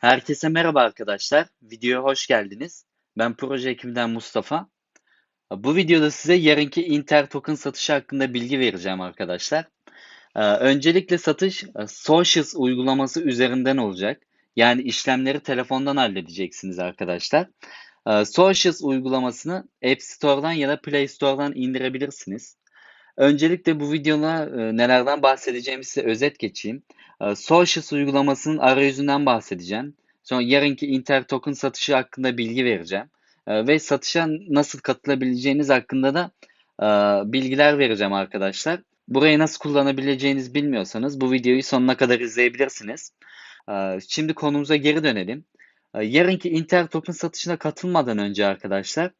Herkese merhaba arkadaşlar. Videoya hoş geldiniz. Ben proje ekibinden Mustafa. Bu videoda size yarınki Inter token satışı hakkında bilgi vereceğim arkadaşlar. Ee, Öncelikle satış e, Socials uygulaması üzerinden olacak. Yani işlemleri telefondan halledeceksiniz arkadaşlar. Ee, Socials uygulamasını App Store'dan ya da Play Store'dan indirebilirsiniz. Öncelikle bu videoda e, nelerden bahsedeceğimi size özet geçeyim. E, Socials uygulamasının arayüzünden bahsedeceğim. Sonra yarınki Inter token satışı hakkında bilgi vereceğim. E, ve satışa nasıl katılabileceğiniz hakkında da bilgiler vereceğim arkadaşlar. Burayı nasıl kullanabileceğinizi bilmiyorsanız bu videoyu sonuna kadar izleyebilirsiniz. Şimdi konumuza geri dönelim. Yarınki Inter token satışına katılmadan önce arkadaşlar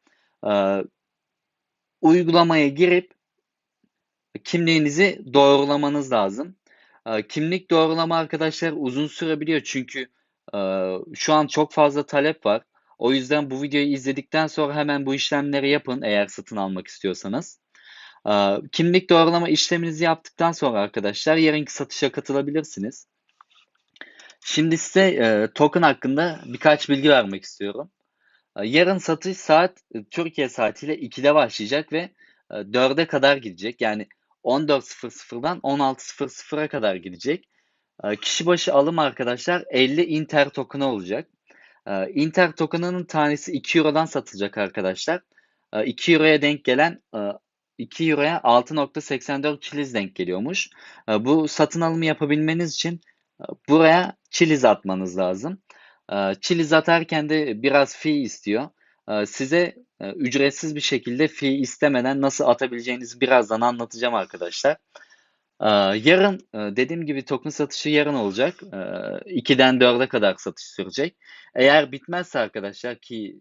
uygulamaya girip kimliğinizi doğrulamanız lazım. Kimlik doğrulama arkadaşlar uzun sürebiliyor çünkü şu an çok fazla talep var. O yüzden bu videoyu izledikten sonra hemen bu işlemleri yapın eğer satın almak istiyorsanız. Kimlik doğrulama işleminizi yaptıktan sonra arkadaşlar yarınki satışa katılabilirsiniz. Şimdi size token hakkında birkaç bilgi vermek istiyorum. Yarın satış saat Türkiye saatiyle 2'de başlayacak ve 4'e kadar gidecek. Yani 14.00'dan 16.00'a kadar gidecek. Ee, kişi başı alım arkadaşlar 50 Inter token'ı olacak. Ee, Inter token'ının tanesi 2 Euro'dan satılacak arkadaşlar. 2 ee, Euro'ya denk gelen 2 e, Euro'ya 6.84 çiliz denk geliyormuş. Bu satın alımı yapabilmeniz için e, buraya çiliz atmanız lazım. Çiliz atarken de biraz fee istiyor. Size ücretsiz bir şekilde fee istemeden nasıl atabileceğinizi birazdan anlatacağım arkadaşlar. E, yarın e, dediğim gibi token satışı yarın olacak. 2'den 4'e kadar satış sürecek. Eğer bitmezse arkadaşlar ki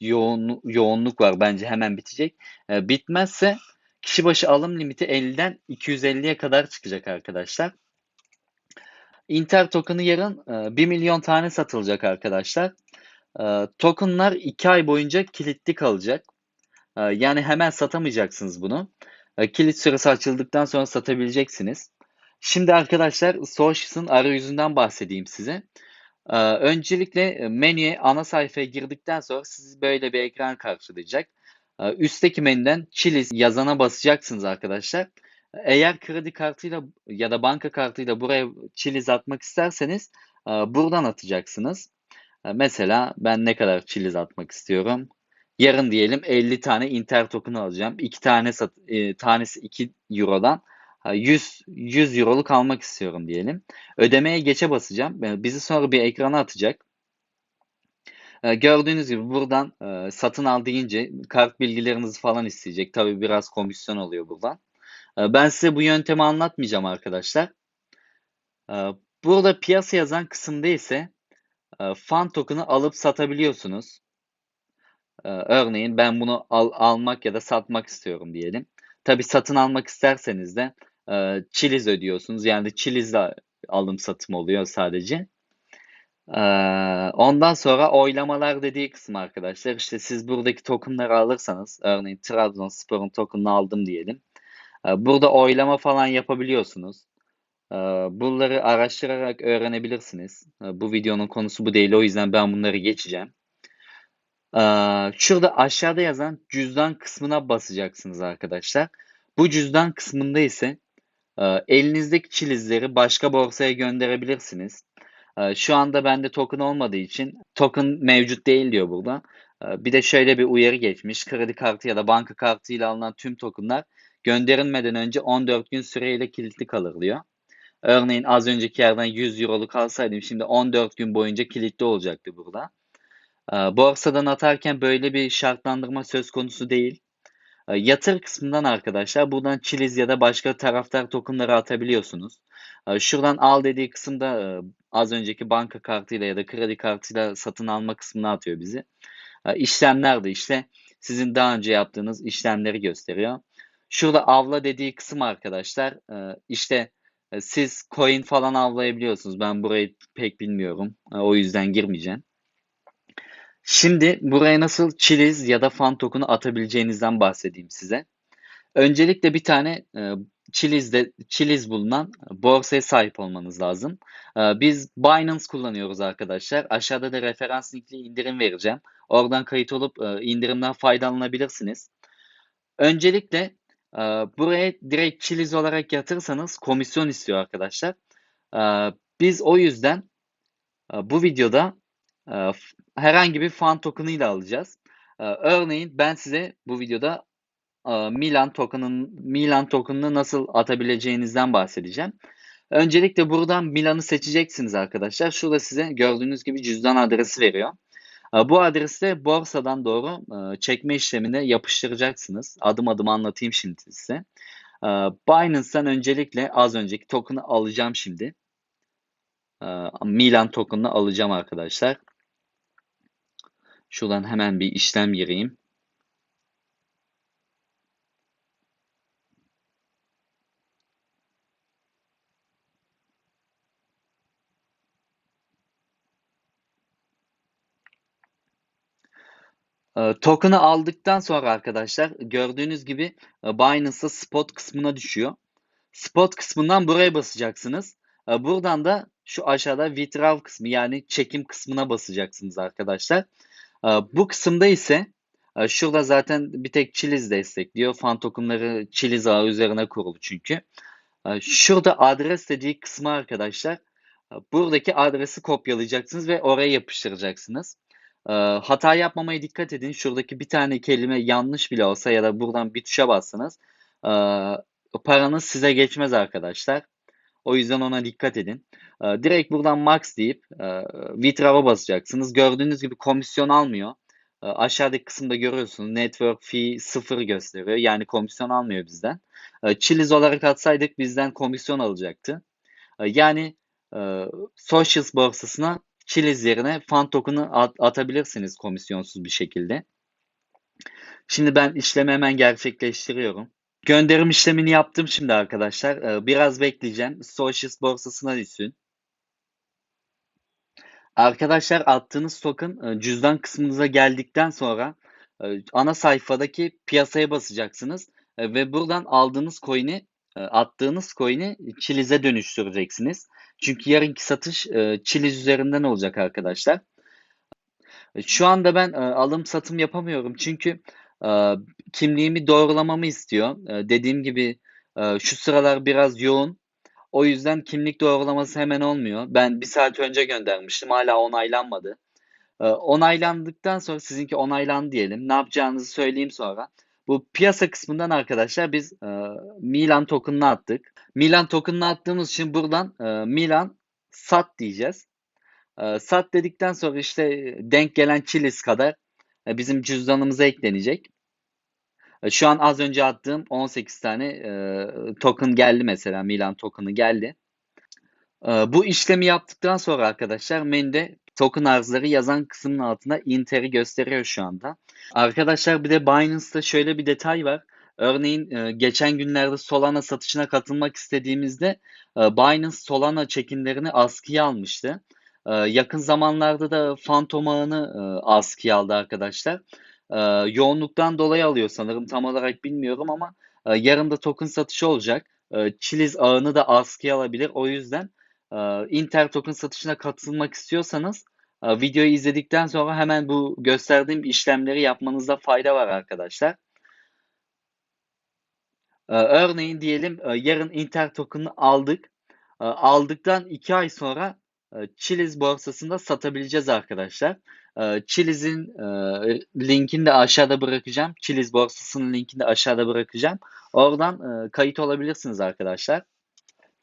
yoğun, yoğunluk var bence hemen bitecek. Bitmezse kişi başı alım limiti 50'den 250'ye kadar çıkacak arkadaşlar. Inter token'ı yarın 1 milyon tane satılacak arkadaşlar. Ee, tokenlar 2 ay boyunca kilitli kalacak. Ee, yani hemen satamayacaksınız bunu. Ee, kilit süresi açıldıktan sonra satabileceksiniz. Şimdi arkadaşlar Socials'ın arayüzünden bahsedeyim size. Öncelikle menüye ana sayfaya girdikten sonra sizi böyle bir ekran karşılayacak. Üstteki menüden Chiliz yazana basacaksınız arkadaşlar. Eğer kredi kartıyla ya da banka kartıyla buraya Chiliz atmak isterseniz buradan atacaksınız. Mesela ben ne kadar çiliz atmak istiyorum? Yarın diyelim 50 tane Inter token alacağım. 2 tane sat, e, tanesi 2 Euro'dan 100 100 Euro'luk almak istiyorum diyelim. Ödemeye geçe basacağım. E, bizi sonra bir ekrana atacak. E, gördüğünüz gibi buradan e, satın al deyince kart bilgilerinizi falan isteyecek. Tabii biraz komisyon oluyor buradan. Ben size bu yöntemi anlatmayacağım arkadaşlar. Burada piyasa yazan kısımda ise fan token'ı alıp satabiliyorsunuz. E, örneğin ben bunu al, almak ya da satmak istiyorum diyelim. Tabi satın almak isterseniz de e, çiliz ödüyorsunuz. Yani çilizle alım satım oluyor sadece. E, ondan sonra oylamalar dediği kısım arkadaşlar. İşte siz buradaki tokenları alırsanız örneğin Trabzonspor'un token'ını aldım diyelim. Burada oylama falan yapabiliyorsunuz. Bunları araştırarak öğrenebilirsiniz. Bu videonun konusu bu değil. O yüzden ben bunları geçeceğim. Şurada aşağıda yazan cüzdan kısmına basacaksınız arkadaşlar. Bu cüzdan kısmında ise elinizdeki çilizleri başka borsaya gönderebilirsiniz. Şu anda bende token olmadığı için token mevcut değil diyor burada. Bir de şöyle bir uyarı geçmiş. Kredi kartı ya da banka kartı ile alınan tüm tokenlar gönderilmeden önce 14 gün süreyle kilitli kalır diyor. Örneğin az önceki yerden 100 euroluk alsaydım şimdi 14 gün boyunca kilitli olacaktı burada. Ee, borsadan atarken böyle bir şartlandırma söz konusu değil. Ee, yatır kısmından arkadaşlar buradan çiliz ya da başka taraftar tokenları atabiliyorsunuz. Ee, şuradan al dediği kısımda e, az önceki banka kartıyla ya da kredi kartıyla satın alma kısmına atıyor bizi. İşlemler de işte sizin daha önce yaptığınız işlemleri gösteriyor. Şurada avla dediği kısım arkadaşlar e, işte siz coin falan avlayabiliyorsunuz. Ben burayı pek bilmiyorum. E, o yüzden girmeyeceğim. Şimdi buraya nasıl çiliz ya da fan token'ı atabileceğinizden bahsedeyim size. Öncelikle bir tane e, Chiliz'de Chiliz bulunan borsaya sahip olmanız lazım. E, biz Binance kullanıyoruz arkadaşlar. Aşağıda da referans linkli indirim vereceğim. Oradan kayıt olup e, indirimden faydalanabilirsiniz. Öncelikle e, buraya direkt Chiliz olarak yatırırsanız komisyon istiyor arkadaşlar. E, biz o yüzden e, bu videoda e, herhangi bir fan token'ı ile alacağız. E, örneğin ben size bu videoda e, Milan token'ın Milan token'ını nasıl atabileceğinizden bahsedeceğim. Öncelikle buradan Milan'ı seçeceksiniz arkadaşlar. Şurada size gördüğünüz gibi cüzdan adresi veriyor. E, bu adreste borsadan doğru e, çekme işlemini yapıştıracaksınız. Adım adım anlatayım şimdi size. E, Binance'dan öncelikle az önceki token'ı alacağım şimdi. Milan token'ını alacağım arkadaşlar. Şuradan hemen bir işlem gireyim. Token'ı aldıktan sonra arkadaşlar gördüğünüz gibi Binance'da spot kısmına düşüyor. Spot kısmından buraya basacaksınız. Buradan da şu aşağıda withdraw kısmı yani çekim kısmına basacaksınız arkadaşlar. Bu kısımda ise şurada zaten bir tek Chiliz destekliyor. Fan tokenları Chiliz ağı üzerine kurulu çünkü. Şurada adres dediği kısmı arkadaşlar buradaki adresi kopyalayacaksınız ve oraya yapıştıracaksınız. Hata yapmamaya dikkat edin. Şuradaki bir tane kelime yanlış bile olsa ya da buradan bir tuşa bassanız paranız size geçmez arkadaşlar. O yüzden ona dikkat edin. Direkt buradan max deyip withdraw'a basacaksınız. Gördüğünüz gibi komisyon almıyor. Aşağıdaki kısımda görüyorsunuz network fee sıfır gösteriyor. Yani komisyon almıyor bizden. Chiliz olarak atsaydık bizden komisyon alacaktı. Yani Socials borsasına Chiliz yerine fan token'ı at atabilirsiniz komisyonsuz bir şekilde. Şimdi ben işlemi hemen gerçekleştiriyorum. Gönderim işlemini yaptım şimdi arkadaşlar. Biraz bekleyeceğim. Socials borsasına düşsün. Arkadaşlar attığınız token cüzdan kısmınıza geldikten sonra ana sayfadaki piyasaya basacaksınız ve buradan aldığınız coin'i attığınız coin'i Chiliz'e dönüştüreceksiniz. Çünkü yarınki satış Chiliz üzerinden olacak arkadaşlar. Şu anda ben alım satım yapamıyorum çünkü kimliğimi doğrulamamı istiyor. Dediğim gibi şu sıralar biraz yoğun. O yüzden kimlik doğrulaması hemen olmuyor. Ben bir saat önce göndermiştim. Hala onaylanmadı. Onaylandıktan sonra sizinki onaylandı diyelim. Ne yapacağınızı söyleyeyim sonra. Bu piyasa kısmından arkadaşlar biz Milan token'ını attık. Milan token'ını attığımız için buradan Milan sat diyeceğiz. Sat dedikten sonra işte denk gelen Chilis kadar bizim cüzdanımıza eklenecek. Şu an az önce attığım 18 tane e, token geldi mesela. Milan token'ı geldi. E, bu işlemi yaptıktan sonra arkadaşlar menüde token arzları yazan kısmın altında Inter'i gösteriyor şu anda. Arkadaşlar bir de Binance'da şöyle bir detay var. Örneğin e, geçen günlerde Solana satışına katılmak istediğimizde e, Binance Solana çekimlerini askıya almıştı. E, yakın zamanlarda da Phantom ağını askıya aldı arkadaşlar. Yoğunluktan dolayı alıyor sanırım tam olarak bilmiyorum ama yarın da token satışı olacak. Chiliz ağını da askıya alabilir. O yüzden Inter token satışına katılmak istiyorsanız e, videoyu izledikten sonra hemen bu gösterdiğim işlemleri yapmanızda fayda var arkadaşlar. E, örneğin diyelim e, yarın Inter token'ı aldık. E, aldıktan 2 ay sonra e, Chiliz borsasında satabileceğiz arkadaşlar. Chiliz'in linkini de aşağıda bırakacağım. Chiliz borsasının linkini de aşağıda bırakacağım. Oradan kayıt olabilirsiniz arkadaşlar.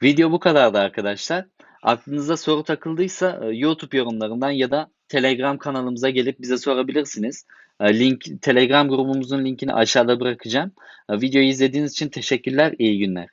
Video bu kadardı arkadaşlar. Aklınıza soru takıldıysa YouTube yorumlarından ya da Telegram kanalımıza gelip bize sorabilirsiniz. Link Telegram grubumuzun linkini aşağıda bırakacağım. Videoyu izlediğiniz için teşekkürler. İyi günler.